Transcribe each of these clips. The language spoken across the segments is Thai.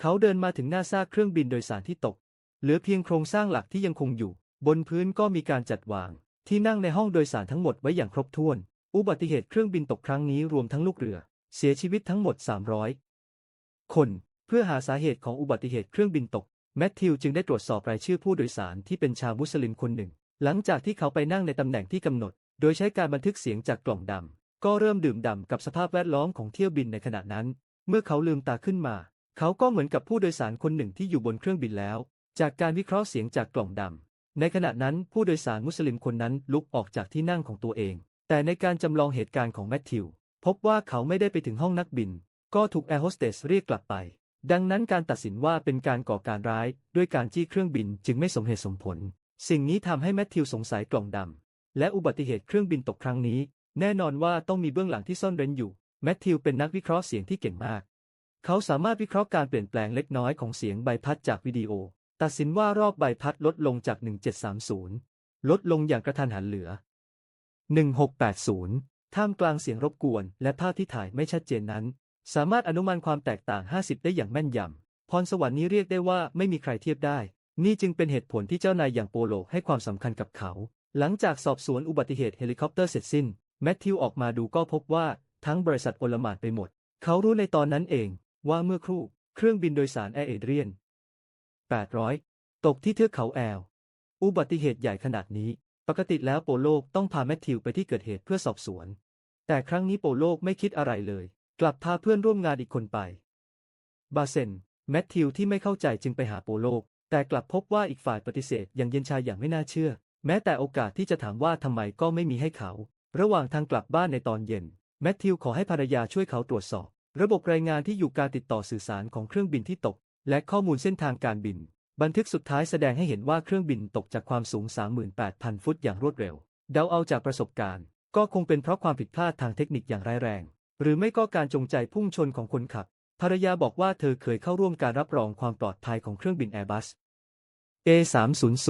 เขาเดินมาถึงหน้าซากเครื่องบินโดยสารที่ตก เหลือเพียงโครงสร้างหลักที่ยังคงอยู่ บนพื้นก็มีการจัดวาง ที่นั่งในห้องโดยสารทั้งหมดไว้อย่างครบถ้วน อุบัติเหตุเครื่องบินตกครั้งนี้รวมทั้งลูกเรือ เสียชีวิตทั้งหมด 300 คน เพื่อหาสาเหตุของอุบัติเหตุเครื่องบินตก แมทธิวจึงได้ตรวจสอบรายชื่อผู้โดยสารที่เป็นชาวมุสลิมคนหนึ่ง หลังจากที่เขาไปนั่งในตำแหน่งที่กำหนด โดยใช้การบันทึกเสียงจากกล่องดำก็เริ่มดื่มด่ำกับสภาพแวดล้อมของเที่ยวบินในขณะนั้น เมื่อเขาลืมตาขึ้นมา เขาก็เหมือนกับผู้โดยสารคนหนึ่งที่อยู่บนเครื่องบินแล้ว จากการวิเคราะห์เสียงจากกล่องดำ ในขณะนั้นผู้โดยสารมุสลิมคนนั้นลุกออกจากที่นั่งของตัวเอง แต่ในการจำลองเหตุการณ์ของแมทธิว พบว่าเขาไม่ได้ไปถึงห้องนักบิน ก็ถูกแอร์โฮสเตสเรียกกลับไป ดังนั้นการตัดสินว่าเป็นการก่อการร้าย ด้วยการจี้เครื่องบินจึงไม่สมเหตุสมผล สิ่งนี้ทำให้แมทธิวสงสัยกล่องดำและอุบัติเหตุเครื่องบินตกครั้งนี้ แน่นอนว่าต้องมีเบื้องหลังที่ซ่อนเร้นอยู่แมทธิวเป็นนักวิเคราะห์เสียงที่เก่งมาก เขาสามารถวิเคราะห์การเปลี่ยนแปลงเล็กน้อยของเสียงใบพัดจากวิดีโอ ตัดสินว่ารอบใบพัดลดลงจาก 1730 ลดลงอย่างกระทันหันเหลือ 1680 ท่ามกลางเสียงรบกวน และภาพที่ถ่ายไม่ชัดเจนนั้น สามารถอนุมานความแตกต่าง 50 ได้อย่างแม่นยำ พรสวรรค์นี้เรียกได้ว่าไม่มีใครเทียบได้ นี่จึงเป็นเหตุผลที่เจ้านายอย่างโปโลให้ความสำคัญกับเขา หลังจากสอบสวนอุบัติเหตุเฮลิคอปเตอร์เสร็จสิ้น แมทธิวออกมาดูก็พบว่าทั้งบริษัทโอลมานไปหมด เขารู้ในตอนนั้นเอง ว่าเมื่อครู่เครื่องบินโดยสารแอร์เอเดรียน 800 ตกที่เทือกเขาแอล อุบัติเหตุใหญ่ขนาดนี้ ปกติแล้วโปโลกต้องพาแมทธิวไปที่เกิดเหตุเพื่อสอบสวน แต่ครั้งนี้โปโลกไม่คิดอะไรเลย กลับพาเพื่อนร่วมงานอีกคนไป บาเซนแมทธิวที่ไม่เข้าใจจึงไปหาโปโลแต่กลับพบว่าอีกฝ่ายปฏิเสธอย่างเย็นชาอย่างไม่น่าเชื่อ แม้แต่โอกาสที่จะถามว่าทำไมก็ไม่มีให้เขา ระหว่างทางกลับบ้านในตอนเย็น แมทธิวขอให้ภรรยาช่วยเขาตรวจสอบ ระบบรายงานที่อยู่การติดต่อสื่อสารของเครื่องบินที่ตก และข้อมูลเส้นทางการบิน บันทึกสุดท้ายแสดงให้เห็นว่าเครื่องบินตกจากความสูง 38,000 ฟุตอย่างรวดเร็ว เดาเอาจากประสบการณ์ ก็คงเป็นเพราะความผิดพลาดทางเทคนิคอย่างร้ายแรง หรือไม่ก็การจงใจพุ่งชนของคนขับ ภรรยาบอกว่าเธอเคยเข้าร่วมการรับรองความปลอดภัยของเครื่องบิน Airbus A300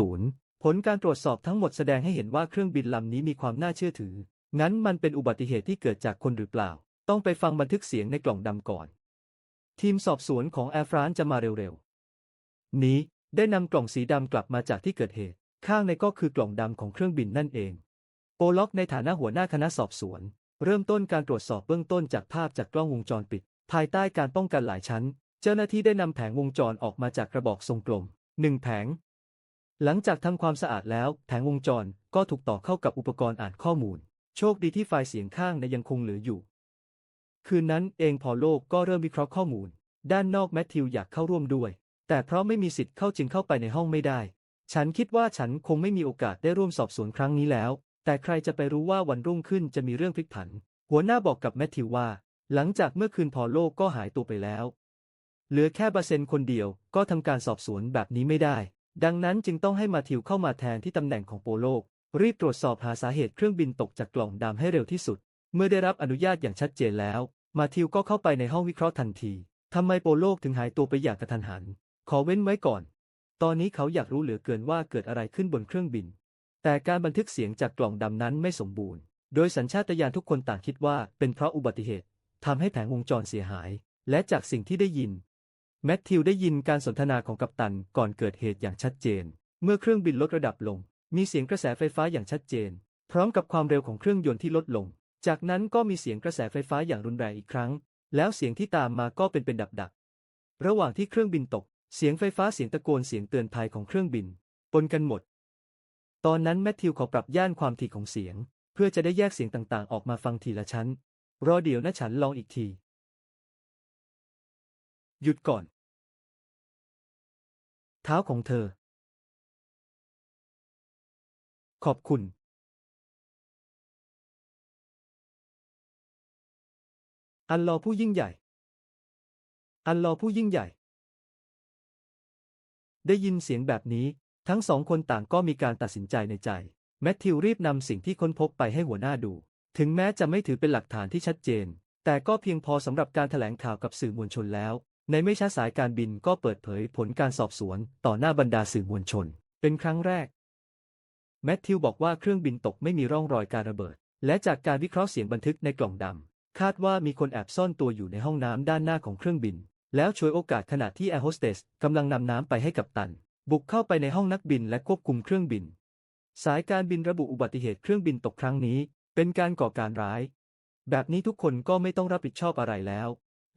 ผลการตรวจสอบทั้งหมดแสดงให้เห็นว่าเครื่องบินลำนี้มีความน่าเชื่อถือ งั้นมันเป็นอุบัติเหตุที่เกิดจากคนหรือเปล่า ต้องไปฟังบันทึกเสียงในกล่องดำก่อน ทีมสอบสวนของแอร์ฟรานจะมาเร็วๆ นี้ได้นำกล่องสีดำกลับมาจากที่เกิดเหตุ ข้างในก็คือกล่องดำของเครื่องบินนั่นเอง โปล็อกในฐานะหัวหน้าคณะสอบสวน เริ่มต้นการตรวจสอบเบื้องต้นจากภาพจากกล้องวงจรปิด ภายใต้การป้องกันหลายชั้น เจ้าหน้าที่ได้นำแผงวงจรออกมาจากกระบอกทรงกลมหนึ่งแผง หลังจากทำความสะอาดแล้ว แผงวงจรก็ถูกต่อเข้ากับอุปกรณ์อ่านข้อมูล โชคดีที่ไฟล์เสียงข้างในยังคงเหลืออยู่ คืนนั้นเองพอโลกก็เริ่มวิเคราะห์ข้อมูล ด้านนอกแมทธิวอยากเข้าร่วมด้วย แต่เพราะไม่มีสิทธิ์เข้าจึงเข้าไปในห้องไม่ได้ ฉันคิดว่าฉันคงไม่มีโอกาสได้ร่วมสอบสวนครั้งนี้แล้ว แต่ใครจะไปรู้ว่าวันรุ่งขึ้นจะมีเรื่องพลิกผัน หัวหน้าบอกกับแมทธิวว่า หลังจากเมื่อคืนพอโลกก็หายตัวไปแล้ว เหลือแค่บาเซนคนเดียวก็ทำการสอบสวนแบบนี้ไม่ได้ ดังนั้นจึงต้องให้มาทิวเข้ามาแทนที่ตำแหน่งของโปโลก รีบตรวจสอบหาสาเหตุเครื่องบินตกจากกล่องดำให้เร็วที่สุด เมื่อได้รับอนุญาตอย่างชัดเจนแล้ว มาทิวก็เข้าไปในห้องวิเคราะห์ทันทีทำไมโปโลกถึงหายตัวไปอย่างกระทันหัน ขอเว้นไว้ก่อน ตอนนี้เขาอยากรู้เหลือเกินว่าเกิดอะไรขึ้นบนเครื่องบิน แต่การบันทึกเสียงจากกล่องดำนั้นไม่สมบูรณ์ โดยสัญชาตญาณทุกคนต่างคิดว่าเป็นเพราะอุบัติเหตุทำให้แผงวงจรเสียหาย และจากสิ่งที่ได้ยิน แมทธิวได้ยินการสนทนาของกัปตันก่อนเกิดเหตุอย่างชัดเจน เมื่อเครื่องบินลดระดับลง มีเสียงกระแสไฟฟ้าอย่างชัดเจน พร้อมกับความเร็วของเครื่องยนต์ที่ลดลง จากนั้นก็มีเสียงกระแสไฟฟ้าอย่างรุนแรงอีกครั้ง แล้วเสียงที่ตามมาก็เป็นเป็นดับๆระหว่างที่เครื่องบินตก เสียงไฟฟ้าเสียงตะโกนเสียงเตือนภัยของเครื่องบิน ปนกันหมด ตอนนั้นแมทธิวขอปรับย่านความถี่ของเสียง เพื่อจะได้แยกเสียงต่างๆ ออกมาฟังทีละชั้น รอเดี๋ยวนะฉันลองอีกที หยุดก่อน เท้าของเธอ ขอบคุณ อัลลอฮ์ผู้ยิ่งใหญ่ อัลลอฮ์ผู้ยิ่งใหญ่ ได้ยินเสียงแบบนี้ ทั้งสองคนต่างก็มีการตัดสินใจในใจ แมทธิวรีบนำสิ่งที่ค้นพบไปให้หัวหน้าดู ถึงแม้จะไม่ถือเป็นหลักฐานที่ชัดเจน แต่ก็เพียงพอสำหรับการแถลงข่าวกับสื่อมวลชนแล้ว ในไม่ช้าสายการบินก็เปิดเผยผลการสอบสวนต่อหน้าบรรดาสื่อมวลชน เป็นครั้งแรก แมทธิวบอกว่าเครื่องบินตกไม่มีร่องรอยการระเบิด และจากการวิเคราะห์เสียงบันทึกในกล่องดำ คาดว่ามีคนแอบซ่อนตัวอยู่ในห้องน้ำด้านหน้าของเครื่องบิน แล้วฉวยโอกาสขณะที่แอร์โฮสเตสกำลังนำน้ำไปให้กับตัน บุกเข้าไปในห้องนักบินและควบคุมเครื่องบิน สายการบินระบุอุบัติเหตุเครื่องบินตกครั้งนี้ เป็นการก่อการร้าย แบบนี้ทุกคนก็ไม่ต้องรับผิดชอบอะไรแล้ว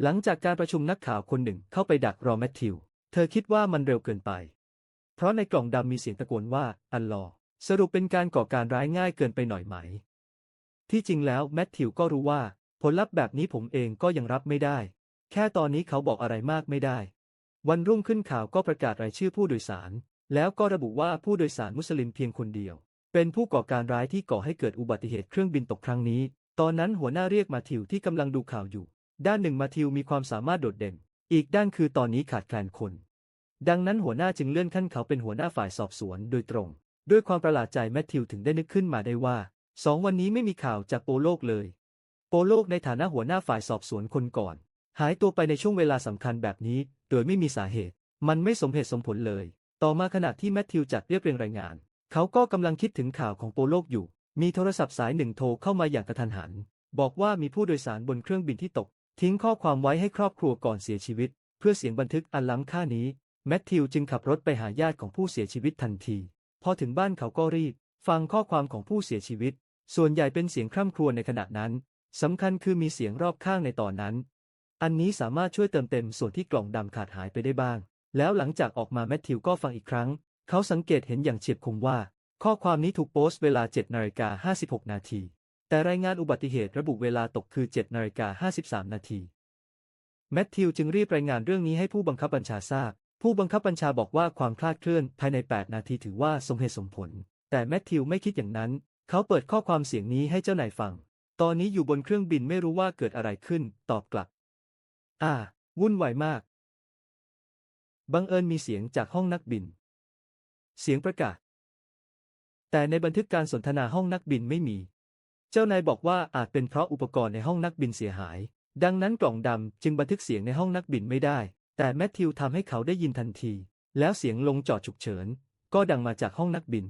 หลังจากการประชุมนักข่าวคนหนึ่งเข้าไปดักรอแมทธิว เธอคิดว่ามันเร็วเกินไป เพราะในกล่องดำมีเสียงตะโกนว่าอัลลอสรุปเป็นการก่อการร้ายง่ายเกินไปหน่อยไหม ที่จริงแล้วแมทธิวก็รู้ว่า ผลลัพธ์แบบนี้ผมเองก็ยังรับไม่ได้ แค่ตอนนี้เขาบอกอะไรมากไม่ได้ วันรุ่งขึ้นข่าวก็ประกาศรายชื่อผู้โดยสาร แล้วก็ระบุว่าผู้โดยสารมุสลิมเพียงคนเดียว เป็นผู้ก่อการร้ายที่ก่อให้เกิดอุบัติเหตุเครื่องบินตกครั้งนี้ ตอนนั้นหัวหน้าเรียกมาทิวที่กำลังดูข่าวอยู่ ด้านหนึ่งมาทิวมีความสามารถโดดเด่น อีกด้านคือตอนนี้ขาดแคลนคน ดังนั้นหัวหน้าจึงเลื่อนขั้นเขาเป็นหัวหน้าฝ่ายสอบสวนโดยตรง ด้วยความประหลาดใจแมทธิวถึงได้นึกขึ้นมาได้ว่าสองวันนี้ไม่มีข่าวจากโปโลกเลย โปโลกในฐานะหัวหน้าฝ่ายสอบสวนคนก่อน หายตัวไปในช่วงเวลาสำคัญแบบนี้ โดยไม่มีสาเหตุ มันไม่สมเหตุสมผลเลย ต่อมาขณะที่แมทธิวจัดเรียบเรียงรายงาน เขาก็กำลังคิดถึงข่าวของโปโลกอยู่ มีโทรศัพท์สายหนึ่งโทรเข้ามาอย่างกระทันหัน บอกว่ามีผู้โดยสารบนเครื่องบินที่ตก ทิ้งข้อความไว้ให้ครอบครัวก่อนเสียชีวิต เพื่อเสียงบันทึกอันล้ำค่านี้แมทธิวจึงขับรถไปหาญาติของผู้เสียชีวิตทันที พอถึงบ้านเขาก็รีบ ฟังข้อความของผู้เสียชีวิต ส่วนใหญ่เป็นเสียงคร่ำครวญในขณะนั้น สำคัญคือมีเสียงรอบข้างในตอนนั้น อันนี้สามารถช่วยเติมเต็มส่วนที่กล่องดำขาดหายไปได้บ้าง แล้วหลังจากออกมาแมทธิวก็ฟังอีกครั้ง เขาสังเกตเห็นอย่างเฉียบคมว่า ข้อความนี้ถูกโพสต์เวลา7นาฬิกา56 นาที แต่รายงานอุบัติเหตุระบุเวลาตกคือ7นาฬิกา53 นาที แมทธิวจึงรีบรายงานเรื่องนี้ให้ผู้บังคับบัญชาทราบ ผู้บังคับบัญชาบอกว่าความคลาดเคลื่อนภายใน 8 นาทีถือว่าสมเหตุสมผล แต่แมทธิวไม่คิดอย่างนั้น เขาเปิดข้อความเสียงนี้ให้เจ้านายฟัง ตอนนี้อยู่บนเครื่องบินไม่รู้ว่าเกิดอะไรขึ้น ตอบกลับ อ่า วุ่นวายมาก บังเอิญมีเสียงจากห้องนักบิน เสียงประกาศ แต่ในบันทึกการสนทนาห้องนักบินไม่มี เจ้านายบอกว่าอาจเป็นเพราะอุปกรณ์ในห้องนักบินเสียหาย ดังนั้นกล่องดำจึงบันทึกเสียงในห้องนักบินไม่ได้ แต่แมทธิวทำให้เขาได้ยินทันที แล้วเสียงลงจอดฉุกเฉิน ก็ดังมาจากห้องนักบิน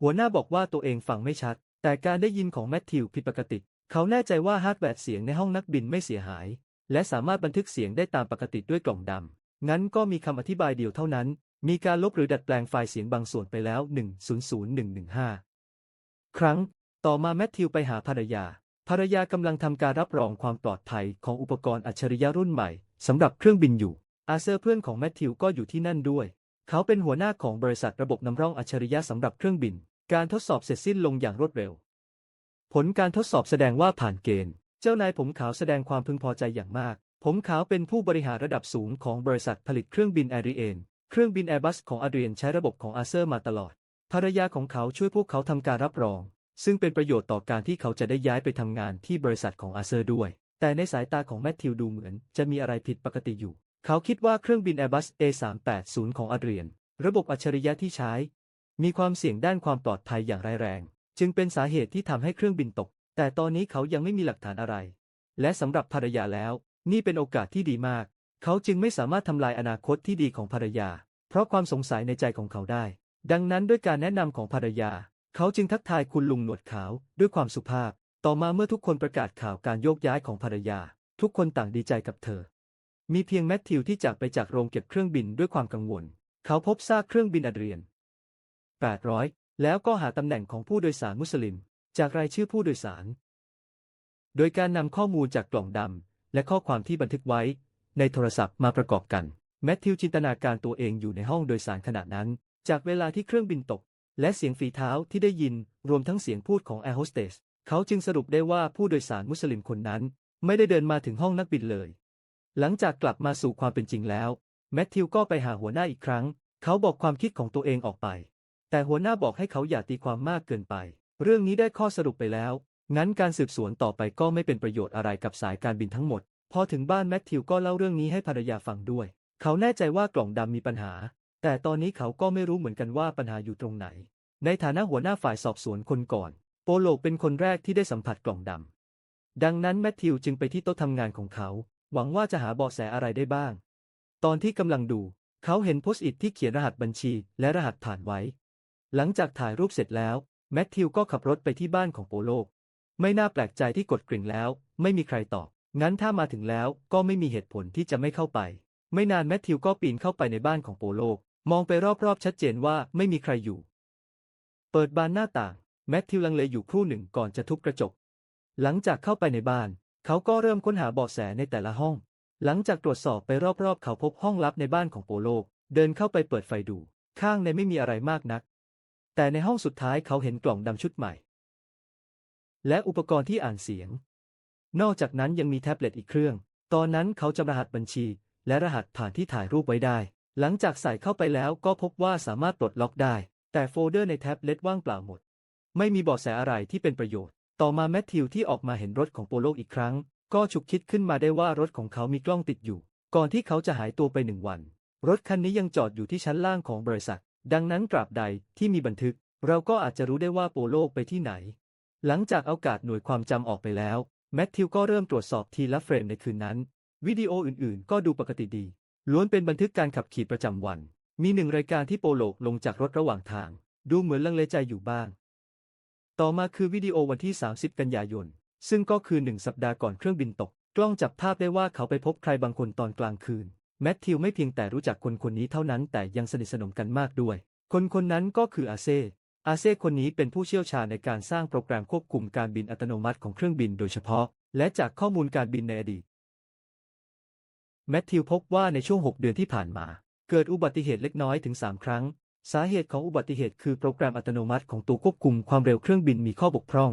หัวหน้าบอกว่าตัวเองฟังไม่ชัด แต่การได้ยินของแมทธิวผิดปกติ เขาแน่ใจว่าฮาร์ดแวร์เสียงในห้องนักบินไม่เสียหาย และสามารถบันทึกเสียงได้ตามปกติด้วยกล่องดำ งั้นก็มีคำอธิบายเดียวเท่านั้น มีการลบหรือดัดแปลงไฟล์เสียงบางส่วนไปแล้ว 100115 ครั้ง ต่อมาแมทธิวไปหาภรรยา ภรรยากำลังทำการรับรองความปลอดภัยของอุปกรณ์อัจฉริยะรุ่นใหม่สำหรับเครื่องบินอยู่ อาเซอร์เพื่อนของแมทธิวก็อยู่ที่นั่นด้วย เขาเป็นหัวหน้าของบริษัทระบบนำร่องอัจฉริยะสำหรับเครื่องบิน การทดสอบเสร็จสิ้นลงอย่างรวดเร็ว ผลการทดสอบแสดงว่าผ่านเกณฑ์ เจ้านายผมขาวแสดงความพึงพอใจอย่างมาก ผมขาวเป็นผู้บริหารระดับสูงของบริษัทผลิตเครื่องบินแอรีเอนเครื่องบินแอร์บัสของอาเดียนใช้ระบบของอาเซอร์มาตลอด ภรรยาของเขาช่วยพวกเขาทำการรับรอง ซึ่งเป็นประโยชน์ต่อการที่เขาจะได้ย้ายไปทำงานที่บริษัทของอาเซอร์ด้วย แต่ในสายตาของแมทธิวดูเหมือนจะมีอะไรผิดปกติอยู่ เขาคิดว่าเครื่องบิน Airbus A380 ของอาเดียน ระบบอัจฉริยะที่ใช้ มีความเสี่ยงด้านความปลอดภัยอย่างร้ายแรง จึงเป็นสาเหตุที่ทำให้เครื่องบินตก แต่ตอนนี้เขายังไม่มีหลักฐานอะไร และสำหรับภรรยาแล้ว นี่เป็นโอกาสที่ดีมาก เขาจึงไม่สามารถทำลายอนาคตที่ดีของภรรยา เพราะความสงสัยในใจของเขาได้ ดังนั้นด้วยการแนะนำของภรรยา เขาจึงทักทายคุณลุงหนวดขาวด้วยความสุภาพ ต่อมาเมื่อทุกคนประกาศข่าวการโยกย้ายของภรรยา ทุกคนต่างดีใจกับเธอ มีเพียงแมทธิวที่จากไปจากโรงเก็บเครื่องบินด้วยความกังวล เขาพบซากเครื่องบินอัดเรียน800 แล้วก็หาตำแหน่งของผู้โดยสารมุสลิม จากรายชื่อผู้โดยสาร โดยการนำข้อมูลจากกล่องดำและข้อความที่บันทึกไว้ ในโทรศัพท์มาประกอบกัน แมทธิวจินตนาการตัวเองอยู่ในห้องโดยสารขณะนั้น จากเวลาที่เครื่องบินตก และเสียงฝีเท้าที่ได้ยินรวมทั้งเสียงพูดของแอร์โฮสเตสเขาจึงสรุปได้ว่าผู้โดยสารมุสลิมคนนั้น ไม่ได้เดินมาถึงห้องนักบินเลย หลังจากกลับมาสู่ความเป็นจริงแล้ว แมทธิวก็ไปหาหัวหน้าอีกครั้ง เขาบอกความคิดของตัวเองออกไป แต่หัวหน้าบอกให้เขาอย่าตีความมากเกินไป เรื่องนี้ได้ข้อสรุปไปแล้ว งั้นการสืบสวนต่อไปก็ไม่เป็นประโยชน์อะไรกับสายการบินทั้งหมด พอถึงบ้านแมทธิวก็เล่าเรื่องนี้ให้ภรรยาฟังด้วย เขาแน่ใจว่ากล่องดำมีปัญหา แต่ตอนนี้เขาก็ไม่รู้เหมือนกันว่าปัญหาอยู่ตรงไหน ในฐานะหัวหน้าฝ่ายสอบสวนคนก่อน โปโลเป็นคนแรกที่ได้สัมผัสกล่องดำดังนั้นแมทธิวจึงไปที่โต๊ะทำงานของเขา หวังว่าจะหาเบาะแสอะไรได้บ้าง ตอนที่กำลังดู เขาเห็นโพสต์อิทที่เขียนรหัสบัญชีและรหัสผ่านไว้ หลังจากถ่ายรูปเสร็จแล้ว แมทธิวก็ขับรถไปที่บ้านของโปโล ไม่น่าแปลกใจที่กดกริ่งแล้ว ไม่มีใครตอบ งั้นถ้ามาถึงแล้วก็ไม่มีเหตุผลที่จะไม่เข้าไป ไม่นานแมทธิวก็ปีนเข้าไปในบ้านของโปโล มองไปรอบๆชัดเจนว่าไม่มีใครอยู่ เปิดบานหน้าต่าง แมทธิวลังเลอยู่ครู่หนึ่งก่อนจะทุบกระจก หลังจากเข้าไปในบ้าน เขาก็เริ่มค้นหาเบาะแสในแต่ละห้อง หลังจากตรวจสอบไปรอบๆ เขาพบห้องลับในบ้านของโปโล เดินเข้าไปเปิดไฟดู ข้างในไม่มีอะไรมากนัก แต่ในห้องสุดท้ายเขาเห็นกล่องดำชุดใหม่ และอุปกรณ์ที่อ่านเสียง นอกจากนั้นยังมีแท็บเล็ตอีกเครื่อง ตอนนั้นเขาจำรหัสบัญชี และรหัสผ่านที่ถ่ายรูปไว้ได้ หลังจากใส่เข้าไปแล้วก็พบว่าสามารถปลดล็อกได้ แต่โฟลเดอร์ในแท็บเล็ตว่างเปล่าหมด ไม่มีเบาะแสอะไรที่เป็นประโยชน์ ต่อมาแมทธิวที่ออกมาเห็นรถของโปโลอีกครั้ง ก็ฉุกคิดขึ้นมาได้ว่ารถของเขามีกล้องติดอยู่ ก่อนที่เขาจะหายตัวไปหนึ่งวัน รถคันนี้ยังจอดอยู่ที่ชั้นล่างของบริษัท ดังนั้นตราบใดที่มีบันทึก เราก็อาจจะรู้ได้ว่าโปโลไปที่ไหน หลังจากเอากาศหน่วยความจำออกไปแล้วแมทธิวก็เริ่มตรวจสอบทีละเฟรมในคืนนั้น วิดีโออื่นๆ ก็ดูปกติดี ล้วนเป็นบันทึกการขับขี่ประจำวัน มีหนึ่งรายการที่โปโลลงจากรถระหว่างทาง ดูเหมือนลังเลใจอยู่บ้าง ต่อมาคือวิดีโอวันที่ 30 กันยายน ซึ่งก็คือหนึ่งสัปดาห์ก่อนเครื่องบินตก กล้องจับภาพได้ว่าเขาไปพบใครบางคนตอนกลางคืน แมทธิวไม่เพียงแต่รู้จักคนคนนี้เท่านั้นแต่ยังสนิทสนมกันมากด้วย คนคนนั้นก็คืออาเซ อาเซคนนี้เป็นผู้เชี่ยวชาญในการสร้างโปรแกรมควบคุมการบินอัตโนมัติของเครื่องบินโดยเฉพาะ และจากข้อมูลการบินในอดีต แมทธิวพบว่าในช่วง 6 เดือนที่ผ่านมา เกิดอุบัติเหตุเล็กน้อยถึง 3 ครั้ง สาเหตุของอุบัติเหตุคือโปรแกรมอัตโนมัติของตัวควบคุมความเร็วเครื่องบินมีข้อบกพร่อง